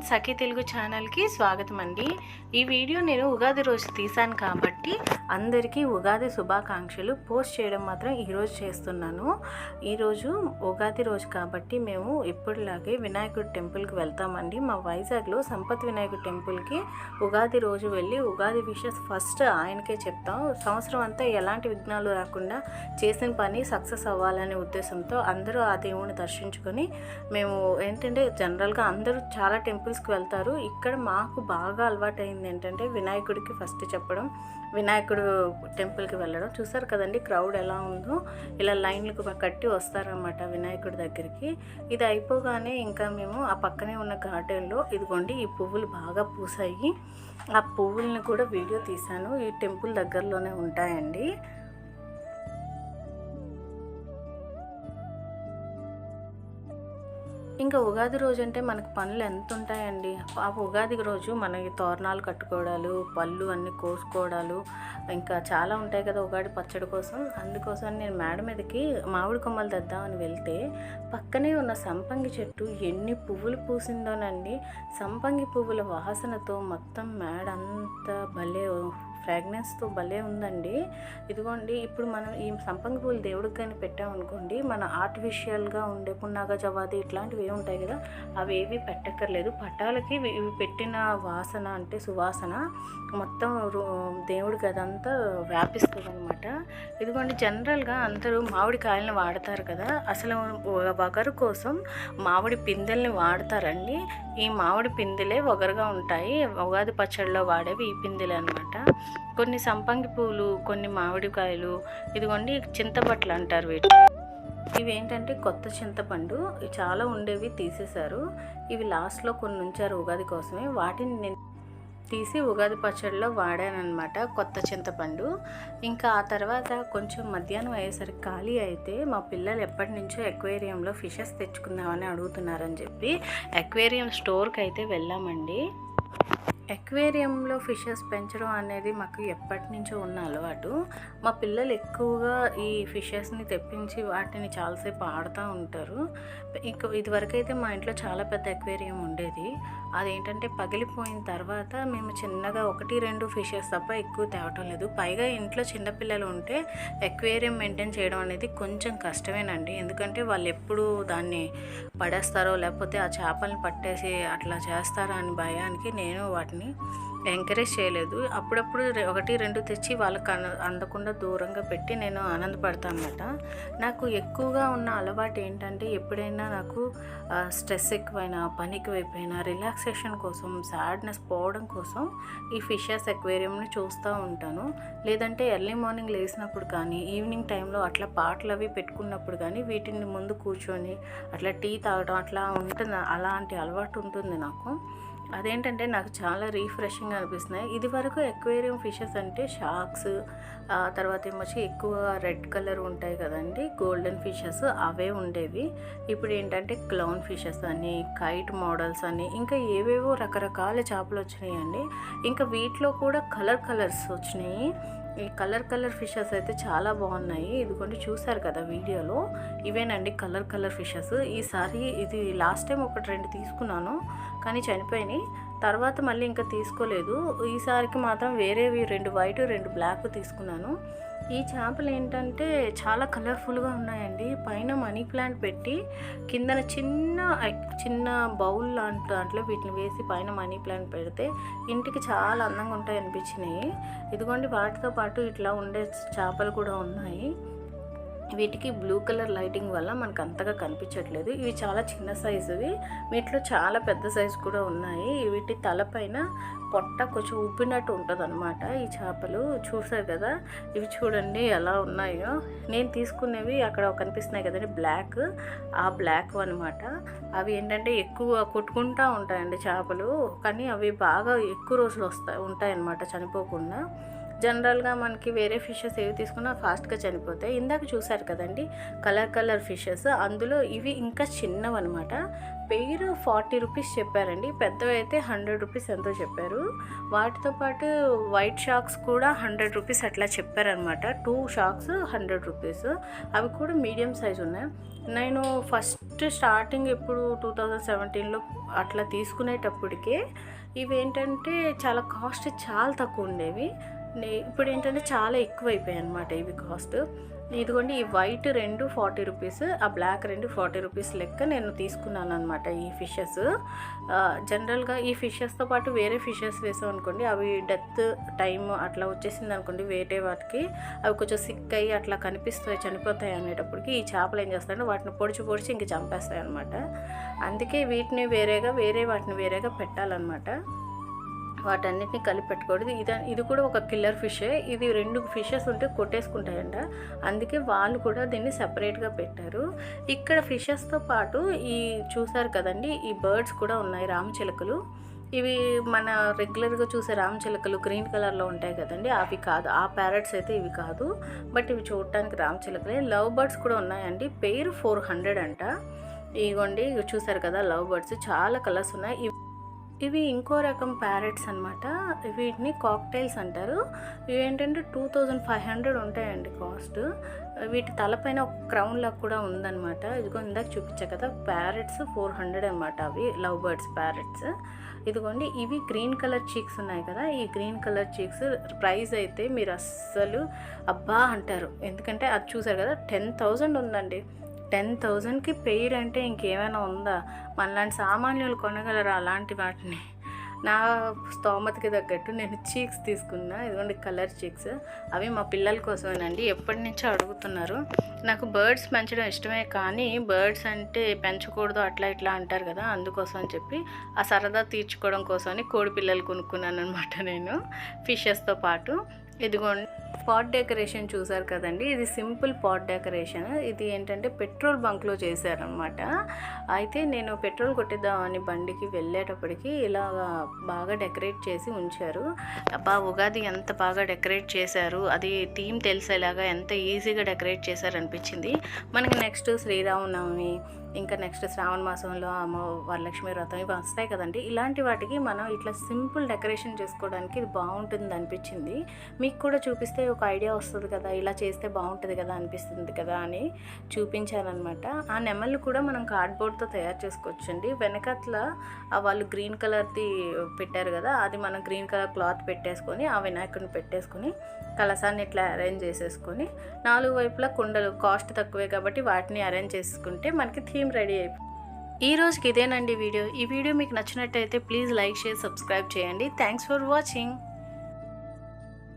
సఖీ తెలుగు ఛానల్కి స్వాగతం అండి ఈ వీడియో నేను ఉగాది రోజు తీశాను కాబట్టి అందరికీ ఉగాది శుభాకాంక్షలు. పోస్ట్ చేయడం మాత్రం ఈరోజు చేస్తున్నాను. ఈరోజు ఉగాది రోజు కాబట్టి మేము ఎప్పుడులాగే వినాయకుడి టెంపుల్కి వెళ్తామండి. మా వైజాగ్లో సంపత్ వినాయకుడి టెంపుల్కి ఉగాది రోజు వెళ్ళి ఉగాది విషెస్ ఫస్ట్ ఆయనకే చెప్తాం. సంవత్సరం అంతా ఎలాంటి విఘ్నాలు రాకుండా చేసిన పని సక్సెస్ అవ్వాలనే ఉద్దేశంతో అందరూ ఆ దేవుని దర్శించుకొని మేము ఏంటంటే జనరల్గా అందరూ చాలా టెంపుల్ టెంపుల్స్కి వెళ్తారు. ఇక్కడ మాకు బాగా అలవాటైంది ఏంటంటే వినాయకుడికి ఫస్ట్ చెప్పడం వినాయకుడు టెంపుల్కి వెళ్ళడం. చూసారు కదండి క్రౌడ్ ఎలా ఉందో? ఇలా లైన్లకు కట్టి వస్తారనమాట వినాయకుడి దగ్గరికి. ఇది అయిపోగానే ఇంకా మేము ఆ పక్కనే ఉన్న గార్డెన్లో ఇదిగోండి ఈ పువ్వులు బాగా పూసాయి. ఆ పువ్వుల్ని కూడా వీడియో తీశాను. ఈ టెంపుల్ దగ్గరలోనే ఉంటాయండి. ఇంకా ఉగాది రోజు అంటే మనకు పనులు ఎంత ఉంటాయండి ఆ ఉగాది రోజు మనకి తోరణాలు కట్టుకోవడాలు పళ్ళు అన్నీ కోసుకోవడాలు ఇంకా చాలా ఉంటాయి కదా ఉగాది పచ్చడి కోసం. అందుకోసం నేను మేడ మీదకి మామిడి కొమ్మలు తెద్దామని వెళ్తే పక్కనే ఉన్న సంపంగి చెట్టు ఎన్ని పువ్వులు పూసిందోనండి. సంపంగి పువ్వుల వాసనతో మొత్తం మేడ అంతా భలే ఫ్రాగ్నెన్స్తో భలే ఉందండి. ఇదిగోండి ఇప్పుడు మనం ఈ సంపంగి పూలు దేవుడికి కానీ పెట్టామనుకోండి మన ఆర్టిఫిషియల్గా ఉండే పున్నాగ జవాది ఇట్లాంటివి ఏమి ఉంటాయి కదా అవి ఏవి పెట్టక్కర్లేదు. పట్టాలకి ఇవి పెట్టిన వాసన అంటే సువాసన మొత్తం దేవుడికి అదంతా వ్యాపిస్తుంది అనమాట ఇదిగోండి జనరల్గా అందరూ మామిడి కాయలను వాడతారు కదా అసలు వగరు కోసం మామిడి పిందెల్ని వాడతారండి. ఈ మామిడి పిందెలే వగరుగా ఉంటాయి. ఉగాది పచ్చడిలో వాడేవి ఈ పిందెలే అనమాట కొన్ని సంపంగి పూలు కొన్ని మామిడికాయలు ఇదిగోండి చింతపట్లు అంటారు వీటిని ఇవి ఏంటంటే కొత్త చింతపండు ఇవి చాలా ఉండేవి తీసేశారు. ఇవి లాస్ట్లో కొన్ని ఉంచారు ఉగాది కోసమే. వాటిని నేను తీసి ఉగాది పచ్చడిలో వాడానన్నమాట కొత్త చింతపండు. ఇంకా ఆ తర్వాత కొంచెం మధ్యాహ్నం అయ్యేసరికి ఖాళీ అయితే మా పిల్లలు ఎప్పటి నుంచో ఎక్వేరియంలో ఫిషెస్ తెచ్చుకుందామని అడుగుతున్నారని చెప్పి ఎక్వేరియం స్టోర్కి అయితే వెళ్ళామండి. ఎక్వేరియంలో ఫిషెస్ పెంచడం అనేది మాకు ఎప్పటి నుంచో ఉన్న అలవాటు. మా పిల్లలు ఎక్కువగా ఈ ఫిషెస్ని తెప్పించి వాటిని చాలాసేపు ఆడుతూ ఉంటారు. ఇంకా ఇదివరకైతే మా ఇంట్లో చాలా పెద్ద ఎక్వేరియం ఉండేది. అదేంటంటే పగిలిపోయిన తర్వాత మేము చిన్నగా ఒకటి రెండు ఫిషెస్ తప్ప ఎక్కువ తేవటం లేదు. పైగా ఇంట్లో చిన్నపిల్లలు ఉంటే ఎక్వేరియం మెయింటైన్ చేయడం అనేది కొంచెం కష్టమేనండి. ఎందుకంటే వాళ్ళు ఎప్పుడు దాన్ని పడేస్తారో లేకపోతే ఆ చేపలను పట్టేసి అట్లా చేస్తారా అని భయానికి నేను వాటిని ఎంకరేజ్ చేయలేదు. అప్పుడప్పుడు ఒకటి రెండు తెచ్చి వాళ్ళకి అన- అందకుండా దూరంగా పెట్టి నేను ఆనందపడతాను అనమాట నాకు ఎక్కువగా ఉన్న అలవాటు ఏంటంటే ఎప్పుడైనా నాకు స్ట్రెస్ ఎక్కువైనా పని ఎక్కువైపోయినా రిలాక్సేషన్ కోసం సాడ్నెస్ పోవడం కోసం ఈ ఫిషెస్ ఎక్వేరియంని చూస్తూ ఉంటాను. లేదంటే ఎర్లీ మార్నింగ్ లేచినప్పుడు కానీ ఈవినింగ్ టైంలో అట్లా పాటలు అవి పెట్టుకున్నప్పుడు కానీ వీటిని ముందు కూర్చొని అట్లా టీ తాగడం అట్లా ఉంటుంది. అలాంటి అలవాటు ఉంటుంది నాకు. అదేంటంటే నాకు చాలా రీఫ్రెషింగ్ అనిపిస్తున్నాయి. ఇది వరకు ఎక్వేరియం ఫిషెస్ అంటే షార్క్స్ తర్వాత ఏమొచ్చి ఎక్కువ రెడ్ కలర్ ఉంటాయి కదండి గోల్డెన్ ఫిషెస్ అవే ఉండేవి. ఇప్పుడు ఏంటంటే క్లౌన్ ఫిషెస్ అని కైట్ మోడల్స్ అని ఇంకా ఏవేవో రకరకాల చేపలు వచ్చినాయండి. ఇంకా వీటిలో కూడా కలర్ కలర్స్ వచ్చినాయి. ఈ కలర్ కలర్ ఫిషెస్ అయితే చాలా బాగున్నాయి. ఇదిగోండి చూసారు కదా వీడియోలో. ఇవేనండి కలర్ కలర్ ఫిషెస్. ఈసారి ఇది లాస్ట్ టైం ఒకటి రెండు తీసుకున్నాను. కానీ చనిపోయినాయి. తర్వాత మళ్ళీ ఇంకా తీసుకోలేదు. ఈసారికి మాత్రం వేరేవి రెండు వైట్ రెండు బ్లాక్ తీసుకున్నాను. ఈ చేపలు ఏంటంటే చాలా కలర్ఫుల్గా ఉన్నాయండి. పైన మనీ ప్లాంట్ పెట్టి కిందన చిన్న చిన్న బౌల్ లాంటి దాంట్లో వీటిని వేసి పైన మనీ ప్లాంట్ పెడితే ఇంటికి చాలా అందంగా ఉంటాయి అనిపించినాయి ఇదిగోండి వాటితో పాటు ఇట్లా ఉండే చేపలు కూడా ఉన్నాయి. వీటికి బ్లూ కలర్ లైటింగ్ వల్ల మనకు అంతగా కనిపించట్లేదు. ఇవి చాలా చిన్న సైజువి. వీటిలో చాలా పెద్ద సైజు కూడా ఉన్నాయి. వీటి తలపైన పొట్ట కొంచెం ఉబ్బినట్టు ఉంటుంది అనమాట ఈ చేపలు చూసారు కదా? ఇవి చూడండి ఎలా ఉన్నాయో. నేను తీసుకునేవి అక్కడ కనిపిస్తున్నాయి కదండి బ్లాక్. ఆ బ్లాక్ అనమాట అవి ఏంటంటే ఎక్కువ కొట్టుకుంటూ ఉంటాయండి చేపలు. కానీ అవి బాగా ఎక్కువ రోజులు వస్తాయి ఉంటాయన్నమాట చనిపోకుండా. జనరల్గా మనకి వేరే ఫిషెస్ ఏవి తీసుకున్నా ఫాస్ట్గా చనిపోతాయి. ఇందాక చూసారు కదండి కలర్ కలర్ ఫిషెస్. అందులో ఇవి ఇంకా చిన్నవి అనమాట పెయిర్ ఫార్టీ రూపీస్ చెప్పారండి పెద్దవి అయితే హండ్రెడ్ రూపీస్ ఎంతో చెప్పారు. వాటితో పాటు వైట్ షాక్స్ కూడా హండ్రెడ్ రూపీస్ అట్లా చెప్పారనమాట టూ షాక్స్ హండ్రెడ్ రూపీస్. అవి కూడా మీడియం సైజ్ ఉన్నాయి. నేను ఫస్ట్ స్టార్టింగ్ ఇప్పుడు టూ థౌజండ్ సెవెంటీన్లో అట్లా తీసుకునేటప్పటికే ఇవి ఏంటంటే చాలా కాస్ట్ చాలా తక్కువ ఉండేవి. ఇప్పుడు ఏంటంటే చాలా ఎక్కువైపోయాయి అనమాట ఇవి కాస్ట్. ఇదిగోండి ఈ వైట్ రెండు ఫార్టీ రూపీస్ ఆ బ్లాక్ రెండు ఫార్టీ రూపీస్ లెక్క నేను తీసుకున్నాను అనమాట ఈ ఫిషెస్. జనరల్గా ఈ ఫిషెస్తో పాటు వేరే ఫిషెస్ వేసాం అనుకోండి అవి డెత్ టైం అట్లా వచ్చేసింది అనుకోండి వేరే వాటికి అవి కొంచెం సిక్ అయ్యి అట్లా కనిపిస్తాయి చనిపోతాయి అనేటప్పటికి ఈ చేపలు ఏం చేస్తాయంటే వాటిని పొడిచి పొడిచి ఇంక చంపేస్తాయి అనమాట అందుకే వీటిని వేరేగా వేరే వాటిని వేరేగా పెట్టాలన్నమాట. వాటన్నిటిని కలిపి పెట్టకూడదు ఇది ఇది కూడా ఒక కిల్లర్ ఫిషే ఇది రెండు ఫిషెస్ ఉంటే కొట్టేసుకుంటాయంట. అందుకే వాళ్ళు కూడా దీన్ని సపరేట్గా పెట్టారు. ఇక్కడ ఫిషెస్తో పాటు ఈ చూసారు కదండి ఈ బర్డ్స్ కూడా ఉన్నాయి రామచిలకలు ఇవి మన రెగ్యులర్గా చూసే రామచిలకలు గ్రీన్ కలర్లో ఉంటాయి కదండి అవి కాదు. ఆ ప్యారెట్స్ అయితే ఇవి కాదు. బట్ ఇవి చూడటానికి రామచిలకలే లవ్ బర్డ్స్ కూడా ఉన్నాయండి. పేరు ఫోర్ హండ్రెడ్ అంట. ఇగోండి ఇవి చూసారు కదా లవ్ బర్డ్స్. చాలా కలర్స్ ఉన్నాయి. ఇవి ఇంకో రకం ప్యారెట్స్ అనమాట వీటిని కాక్టైల్స్ అంటారు. ఇవి ఏంటంటే టూ థౌజండ్ ఫైవ్ హండ్రెడ్ ఉంటాయండి కాస్ట్. వీటి తలపైన ఒక క్రౌన్ లాగా కూడా ఉందన్నమాట. ఇదిగో ఇందాక చూపించా కదా ప్యారెట్స్ ఫోర్ హండ్రెడ్ అనమాట అవి లవ్ బర్డ్స్ ప్యారెట్స్. ఇదిగోండి ఇవి గ్రీన్ కలర్ చీక్స్ ఉన్నాయి కదా ఈ గ్రీన్ కలర్ చీక్స్ ప్రైస్ అయితే మీరు అస్సలు అబ్బా అంటారు. ఎందుకంటే అది చూసారు కదా టెన్ థౌజండ్ ఉందండి. టెన్ థౌజండ్కి పెయిర్ అంటే ఇంకేమైనా ఉందా? మనలాంటి సామాన్యులు కొనగలరా అలాంటి వాటిని? నా స్తోమతకి తగ్గట్టు నేను చీక్స్ తీసుకున్నా. ఇదిగోండి కలర్ చీక్స్. అవి మా పిల్లల కోసమేనండి. ఎప్పటి నుంచో అడుగుతున్నారు. నాకు బర్డ్స్ పెంచడం ఇష్టమే కానీ బర్డ్స్ అంటే పెంచకూడదు అట్లా ఇట్లా అంటారు కదా అందుకోసం అని చెప్పి ఆ సరదా తీర్చుకోవడం కోసమని కోడి పిల్లలు కొనుక్కున్నాను అనమాట నేను ఫిషెస్తో పాటు. ఇదిగోండి. పాట్ డెకరేషన్ చూసారు కదండి? ఇది సింపుల్ పాట్ డెకరేషన్ ఇది ఏంటంటే పెట్రోల్ బంక్లో చేశారనమాట అయితే నేను పెట్రోల్ కొట్టిద్దామని బండికి వెళ్ళేటప్పటికి ఇలా బాగా డెకరేట్ చేసి ఉంచారు. అబ్బా ఉగాది ఎంత బాగా డెకరేట్ చేశారు. అది థీమ్ తెలిసేలాగా ఎంత ఈజీగా డెకరేట్ చేశారనిపించింది. మనకి నెక్స్ట్ శ్రీరామనవమి ఇంకా నెక్స్ట్ శ్రావణ మాసంలో అమ్మ వరలక్ష్మి వ్రతం ఇవి వస్తాయి కదండి. ఇలాంటి వాటికి మనం ఇట్లా సింపుల్ డెకరేషన్ చేసుకోవడానికి ఇది బాగుంటుంది అనిపించింది. మీకు కూడా చూపిస్తే ఒక ఐడియా వస్తుంది కదా ఇలా చేస్తే బాగుంటుంది కదా అనిపిస్తుంది కదా అని చూపించానమాట ఆ నెమళ్ళు కూడా మనం కార్డ్బోర్డ్తో తయారు చేసుకోవచ్చండి. వెనకట్ల వాళ్ళు గ్రీన్ కలర్ది పెట్టారు కదా అది మనం గ్రీన్ కలర్ క్లాత్ పెట్టేసుకొని ఆ వినాయకుడిని పెట్టేసుకొని కలసాన్ని ఇట్లా అరేంజ్ చేసేసుకొని నాలుగు వైపులా కుండలు కాస్ట్ తక్కువే కాబట్టి వాటిని అరేంజ్ చేసుకుంటే మనకి థీమ్ రెడీ అయిపోయింది ఈ రోజుకి ఇదేనండి వీడియో. ఈ వీడియో మీకు నచ్చినట్టయితే ప్లీజ్ లైక్ షేర్ సబ్స్క్రైబ్ చేయండి. Thanks for watching.